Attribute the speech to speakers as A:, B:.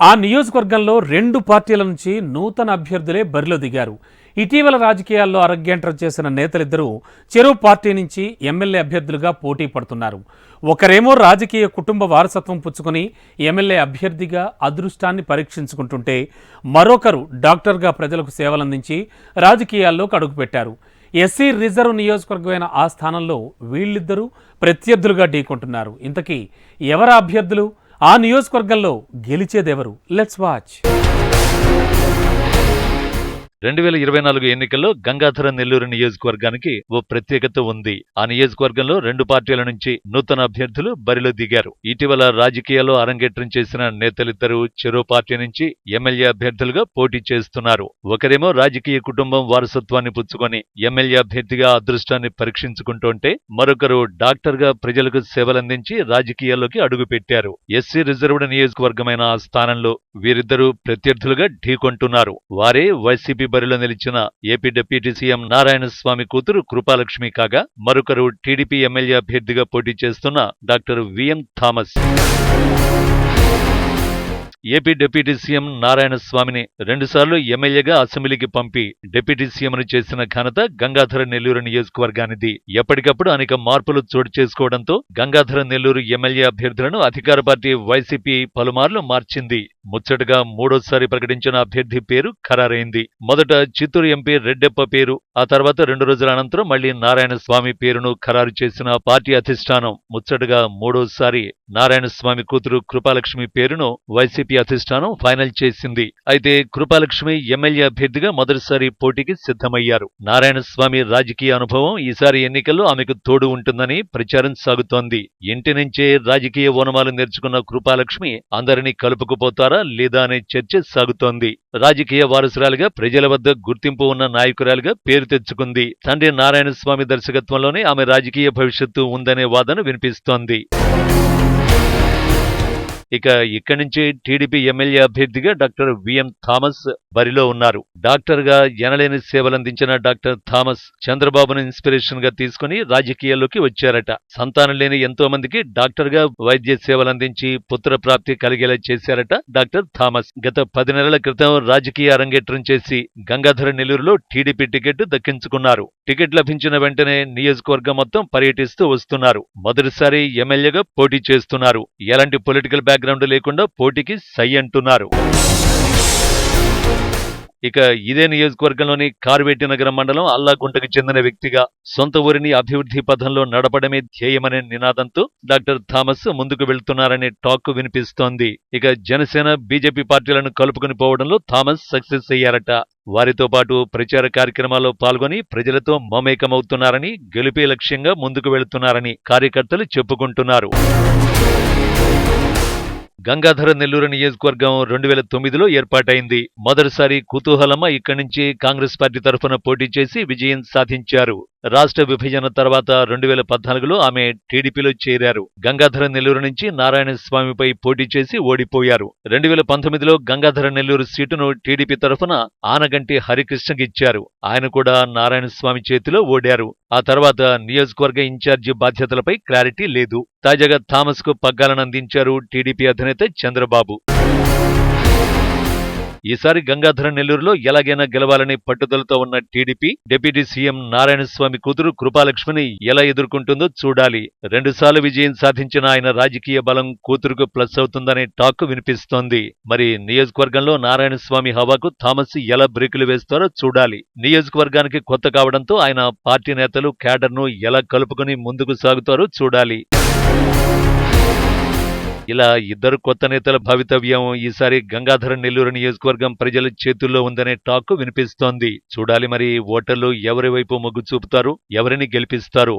A: ఆ నియోజకవర్గంలో రెండు పార్టీల నుంచి నూతన అభ్యర్థులే బరిలో దిగారు. ఇటీవల రాజకీయాల్లో అరగ్యంటర్ చేసిన నేతలిద్దరూ చెరువు పార్టీ నుంచి ఎమ్మెల్యే అభ్యర్థులుగా పోటీ పడుతున్నారు. ఒకరేమో రాజకీయ కుటుంబ వారసత్వం పుచ్చుకొని ఎమ్మెల్యే అభ్యర్థిగా అదృష్టాన్ని పరీక్షించుకుంటుంటే మరొకరు డాక్టర్గా ప్రజలకు సేవలందించి రాజకీయాల్లోకి అడుగుపెట్టారు ఎస్సీ రిజర్వ్ నియోజకవర్గమైన ఆ స్థానంలో వీళ్ళిద్దరూ ప్రత్యర్థులుగా ఢీకొంటున్నారు. ఇంతకీ ఎవరా అభ్యర్థులు? ఆ నియోజకవర్గంలో గెలిచేదెవరు? లెట్స్ వాచ్
B: రెండు వేల ఇరవై నాలుగు ఎన్నికల్లో గంగాధర నెల్లూరు నియోజకవర్గానికి ఓ ప్రత్యేకత ఉంది. ఆ నియోజకవర్గంలో రెండు పార్టీల నుంచి నూతన అభ్యర్థులు బరిలో దిగారు. ఇటీవల రాజకీయాల్లో అరంగేట్రం చేసిన నేతలిద్దరూ చెరో పార్టీ నుంచి ఎమ్మెల్యే అభ్యర్థులుగా పోటీ చేస్తున్నారు. ఒకరేమో రాజకీయ కుటుంబం వారసత్వాన్ని పుచ్చుకొని ఎమ్మెల్యే అభ్యర్థిగా అదృష్టాన్ని పరీక్షించుకుంటుంటే మరొకరు డాక్టర్గా ప్రజలకు సేవలందించి రాజకీయాల్లోకి అడుగుపెట్టారు. ఎస్సీ రిజర్వ్డ్ నియోజకవర్గమైన ఆ స్థానంలో వీరిద్దరూ ప్రత్యర్థులుగా ఢీకొంటున్నారు. వారే వైసీపీ బరిలో నిలిచిన ఏపీ డిప్యూటీ సీఎం నారాయణస్వామి కూతురు కృపాలక్ష్మి కాగా మరొకరు టీడీపీ ఎమ్మెల్యే అభ్యర్థిగా పోటీ చేస్తున్న doctor VM Thomas. AP deputy CM Narayana స్వామిని రెండుసార్లు ఎమ్మెల్యేగా అసెంబ్లీకి పంపి డిప్యూటీ సీఎంను చేసిన ఘనత గంగాధర నెల్లూరు నియోజకవర్గానిది. ఎప్పటికప్పుడు అనేక మార్పులు చోటు చేసుకోవడంతో గంగాధర నెల్లూరు ఎమ్మెల్యే అభ్యర్థులను అధికార పార్టీ వైసీపీ పలుమార్లు మార్చింది. ముచ్చటగా మూడోసారి ప్రకటించిన అభ్యర్థి పేరు ఖరారైంది. మొదట చిత్తూరు ఎంపీ రెడ్డెప్ప పేరు ఆ తర్వాత రెండు రోజుల అనంతరం మళ్ళీ నారాయణ స్వామి పేరును ఖరారు చేసిన పార్టీ అధిష్టానం. ముచ్చటగా మూడోసారి నారాయణ స్వామి కూతురు కృపాలక్ష్మి పేరును వైసీపీ అధిష్టానం ఫైనల్ చేసింది. అయితే కృపాలక్ష్మి ఎమ్మెల్యే అభ్యర్థిగా మొదటిసారి పోటీకి సిద్ధమయ్యారు. నారాయణస్వామి రాజకీయ అనుభవం ఈసారి ఎన్నికల్లో ఆమెకు తోడు ఉంటుందని ప్రచారం సాగుతోంది. ఇంటి నుంచే రాజకీయ ఓనమాలు నేర్చుకున్న కృపాలక్ష్మి అందరినీ కలుపుకుపోతారా లేదా అనే చర్చ సాగుతోంది. రాజకీయ వారసురాలుగా ప్రజల వద్ద గుర్తింపు ఉన్న నాయకురాలుగా పేరు తెచ్చుకుంది. తండ్రి నారాయణస్వామి దర్శకత్వంలోనే ఆమె రాజకీయ భవిష్యత్తు ఉందనే వాదన వినిపిస్తోంది. ఇక ఇక్కడి నుంచి టీడీపీ ఎమ్మెల్యే అభ్యర్థిగా డాక్టర్ విఎం థామస్ బరిలో ఉన్నారు. డాక్టర్గా ఎనలేని సేవలందించిన డాక్టర్ థామస్ చంద్రబాబును ఇన్స్పిరేషన్గా తీసుకుని రాజకీయాల్లోకి వచ్చారట. సంతానం లేని ఎంతో మందికి డాక్టర్గా వైద్య సేవలందించి పుత్ర ప్రాప్తి కలిగేలా చేశారట డాక్టర్ థామస్. గత పది నెలల క్రితం రాజకీయ అరంగేట్రం చేసి గంగాధర నెల్లూరులో టీడీపీ టికెట్ దక్కించుకున్నారు. టికెట్ లభించిన వెంటనే నియోజకవర్గం మొత్తం పర్యటిస్తూ వస్తున్నారు. మొదటిసారి ఎమ్మెల్యేగా పోటీ చేస్తున్నారు. ఎలాంటి పొలిటికల్ బ్యాక్గ్రౌండ్ లేకుండా పోటీకి సై అంటున్నారు. ఇక ఇదే నియోజకవర్గంలోని కార్వేటి నగరం మండలం అల్లాగుంటకు చెందిన వ్యక్తిగా సొంత ఊరిని అభివృద్ధి పథంలో నడపడమే ధ్యేయమనే నినాదంతో డాక్టర్ థామస్ ముందుకు వెళ్తున్నారనే టాక్ వినిపిస్తోంది. ఇక జనసేన బీజేపీ పార్టీలను కలుపుకుని పోవడంలో థామస్ సక్సెస్ అయ్యారట. వారితో పాటు ప్రచార కార్యక్రమాల్లో పాల్గొని ప్రజలతో మమేకమవుతున్నారని గెలిపే లక్ష్యంగా ముందుకు వెళుతున్నారని కార్యకర్తలు చెప్పుకుంటున్నారు. గంగాధర నెల్లూరు నియోజకవర్గం రెండు వేల తొమ్మిదిలో ఏర్పాటైంది. మొదటిసారి కుతూహలమ్మ ఇక్కడి నుంచి కాంగ్రెస్ పార్టీ తరఫున పోటీ చేసి విజయం సాధించారు. రాష్ట్ర విభజన తర్వాత రెండు వేల పద్నాలుగులో ఆమె టీడీపీలో చేరారు. గంగాధర నెల్లూరు నుంచి నారాయణ స్వామిపై పోటీ చేసి ఓడిపోయారు. రెండు వేల పంతొమ్మిదిలో గంగాధర నెల్లూరు సీటును టీడీపీ తరఫున ఆనగంటి హరికృష్ణకిచ్చారు ఆయన కూడా నారాయణ స్వామి చేతిలో ఓడారు. ఆ తర్వాత నియోజకవర్గ ఇన్ఛార్జి బాధ్యతలపై క్లారిటీ లేదు. తాజాగా థామస్కు పగ్గాలను అందించారు టీడీపీ అధినేత చంద్రబాబు. ఈసారి గంగాధర నెల్లూరులో ఎలాగైనా గెలవాలని పట్టుదలతో ఉన్న టీడీపీ డిప్యూటీ సీఎం నారాయణస్వామి కూతురు కృపాలక్ష్మిని ఎలా ఎదుర్కొంటుందో చూడాలి. రెండుసార్లు విజయం సాధించిన ఆయన రాజకీయ బలం కూతురుకు ప్లస్ అవుతుందనే టాక్ వినిపిస్తోంది. మరి నియోజకవర్గంలో నారాయణస్వామి హవాకు థామస్ ఎలా బ్రేకులు వేస్తారో చూడాలి. నియోజకవర్గానికి కొత్త కావడంతో ఆయన పార్టీ నేతలు క్యాడర్ను ఎలా కలుపుకుని ముందుకు సాగుతారో చూడాలి. ఇలా ఇద్దరు కొత్త నేతల భవితవ్యం ఈసారి గంగాధర నెల్లూరు నియోజకవర్గం ప్రజల చేతుల్లో ఉందనే టాక్ వినిపిస్తోంది. చూడాలి మరి ఓటర్లు ఎవరి వైపు మొగ్గు చూపుతారు ఎవరిని గెలిపిస్తారు?